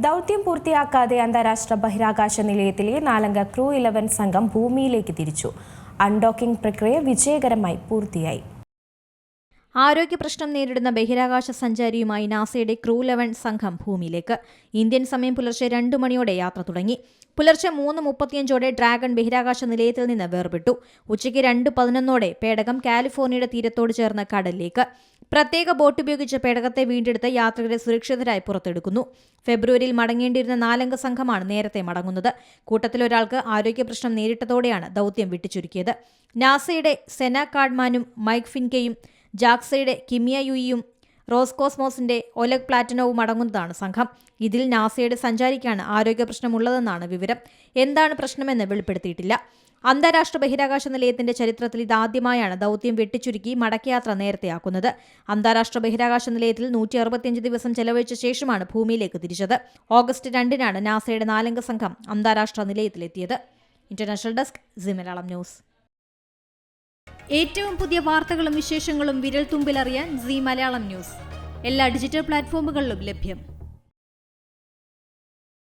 ദൗത്യം പൂർത്തിയാക്കാതെ അന്താരാഷ്ട്ര ബഹിരാകാശ നിലയത്തിലെ നാലംഗ ക്രൂ ഇലവൻ സംഘം ഭൂമിയിലേക്ക് തിരിച്ചു. അൺഡോക്കിംഗ് പ്രക്രിയ വിജയകരമായി പൂർത്തിയായി. ആരോഗ്യ പ്രശ്നം നേരിടുന്ന ബഹിരാകാശ സഞ്ചാരിയുമായി നാസയുടെ ക്രൂ ലെവൻ സംഘം ഭൂമിയിലേക്ക്. ഇന്ത്യൻ സമയം പുലർച്ചെ രണ്ടു മണിയോടെ യാത്ര തുടങ്ങി. പുലർച്ചെ മൂന്ന് മുപ്പത്തിയഞ്ചോടെ ഡ്രാഗൺ ബഹിരാകാശ നിലയത്തിൽ നിന്ന് വേർപെട്ടു. ഉച്ചയ്ക്ക് രണ്ട് പതിനൊന്നോടെ പേടകം കാലിഫോർണിയയുടെ തീരത്തോട് ചേർന്ന കടലിലേക്ക്. പ്രത്യേക ബോട്ട് ഉപയോഗിച്ച് പേടകത്തെ വീണ്ടെടുത്ത് യാത്രികരെ സുരക്ഷിതരായി പുറത്തെടുക്കുന്നു. ഫെബ്രുവരിയിൽ മടങ്ങേണ്ടിയിരുന്ന നാലംഗ സംഘമാണ് നേരത്തെ മടങ്ങുന്നത്. കൂട്ടത്തിലൊരാൾക്ക് ആരോഗ്യ പ്രശ്നം നേരിട്ടതോടെയാണ് ദൗത്യം വിട്ടിച്ചുരുക്കിയത് നാസയുടെ സെന കാഡ്മാനും മൈക്ക് ഫിൻകെയും ജാക്സയുടെ കിമിയ യുയിയും റോസ്കോസ്മോസിന്റെ ഒലഗ് പ്ലാറ്റിനോവും അടങ്ങുന്നതാണ് സംഘം. ഇതിൽ നാസയുടെ സഞ്ചാരിക്കാണ് ആരോഗ്യ പ്രശ്നമുള്ളതെന്നാണ് വിവരം. എന്താണ് പ്രശ്നമെന്ന് വെളിപ്പെടുത്തിയിട്ടില്ല. അന്താരാഷ്ട്ര ബഹിരാകാശ നിലയത്തിന്റെ ചരിത്രത്തിൽ ഇതാദ്യമായാണ് ദൌത്യം വെട്ടിച്ചുരുക്കി മടക്കയാത്ര നേരത്തെയാക്കുന്നത് അന്താരാഷ്ട്ര ബഹിരാകാശ നിലയത്തിൽ നൂറ്റി അറുപത്തിയഞ്ച് ദിവസം ചെലവഴിച്ച ശേഷമാണ് ഭൂമിയിലേക്ക് തിരിച്ചത്. ഓഗസ്റ്റ് രണ്ടിനാണ് നാസയുടെ നാലംഗ സംഘം അന്താരാഷ്ട്ര നിലയത്തിലെത്തിയത്. International desk Zee Malayalam news. ഏറ്റവും പുതിയ വാർത്തകളും വിശേഷങ്ങളും വിരൽ തുമ്പിലറിയാൻ സി മലയാളം ന്യൂസ്. എല്ലാ ഡിജിറ്റൽ പ്ലാറ്റ്ഫോമുകളിലും ലഭ്യം.